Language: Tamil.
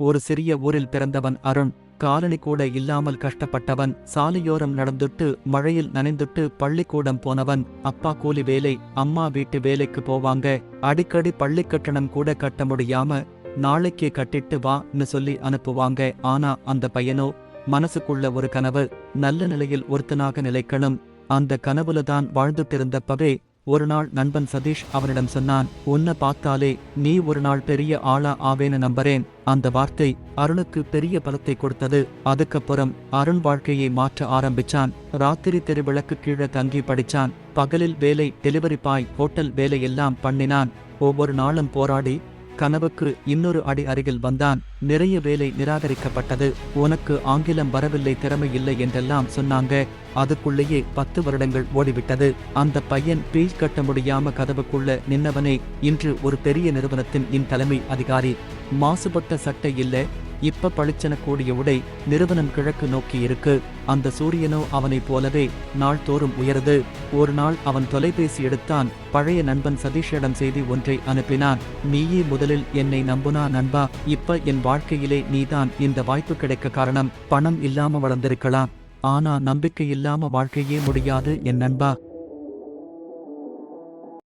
ஒரு சிறிய ஊரில் பிறந்தவன் அருண் காலனி கூட இல்லாமல் கஷ்டப்பட்டவன் சாலையோரம் நடந்துட்டு மழையில் நனைந்துட்டு பள்ளிக்கூடம் போனவன் அப்பா கூலி வேலை அம்மா வீட்டு வேலைக்கு போவாங்க அடிக்கடி பள்ளி கட்டணம் கூட கட்ட முடியாம நாளைக்கு கட்டிட்டு வான்னு சொல்லி அனுப்புவாங்க. ஆனா அந்த பையனோ மனசுக்குள்ள ஒரு கனவு நல்ல நிலையில் ஒருத்தனாக நிலைக்கணும். அந்த கனவுல தான் வாழ்ந்துட்டு இருந்தப்பவே ஒரு நாள் நண்பன் சதீஷ் அவனிடம் சொன்னான் உன்னை பார்த்தாலே நீ ஒரு நாள் பெரிய ஆளா ஆவேன்னு நம்புறேன். அந்த வார்த்தை அருணுக்கு பெரிய பலத்தை கொடுத்தது. அதுக்கப்புறம் அருண் வாழ்க்கையை மாற்ற ஆரம்பிச்சான். ராத்திரி தெருவிளக்கு கீழே தங்கி படிச்சான். பகலில் வேலை டெலிவரி பாய் ஹோட்டல் வேலை எல்லாம் பண்ணினான். ஒவ்வொரு நாளும் போராடி கனவுக்கு இன்னொரு அடி அருகில் வந்தான். நிறைய வேலை நிராகரிக்கப்பட்டது. உனக்கு ஆங்கிலம் வரவில்லை திறமை இல்லை என்றெல்லாம் சொன்னாங்க. அதுக்குள்ளேயே பத்து வருடங்கள் ஓடிவிட்டது. அந்த பையன் பீச் கட்ட முடியாம கதவுக்குள்ள நின்னவனே இன்று ஒரு பெரிய நிறுவனத்தின் இன் தலைமை அதிகாரி. மாசுபட்ட சட்டை இல்லை இப்ப பளிச்சென கூடிய உடை நிறுவனம் கிழக்கு நோக்கி இருக்கு. அந்த சூரியனோ அவனைப் போலவே நாள்தோறும் உயருது. ஒரு நாள் அவன் தொலைபேசி எடுத்தான். பழைய நண்பன் சதீஷிடம் செய்தி ஒன்றை அனுப்பினான். நீயே முதலில் என்னை நம்புனா நண்பா? இப்ப என் வாழ்க்கையிலே நீதான் இந்த வாய்ப்பு கிடைக்க காரணம். பணம் இல்லாம வளர்ந்திருக்கலாம். ஆனா நம்பிக்கை இல்லாம வாழ்க்கையே முடியாது என் நண்பா.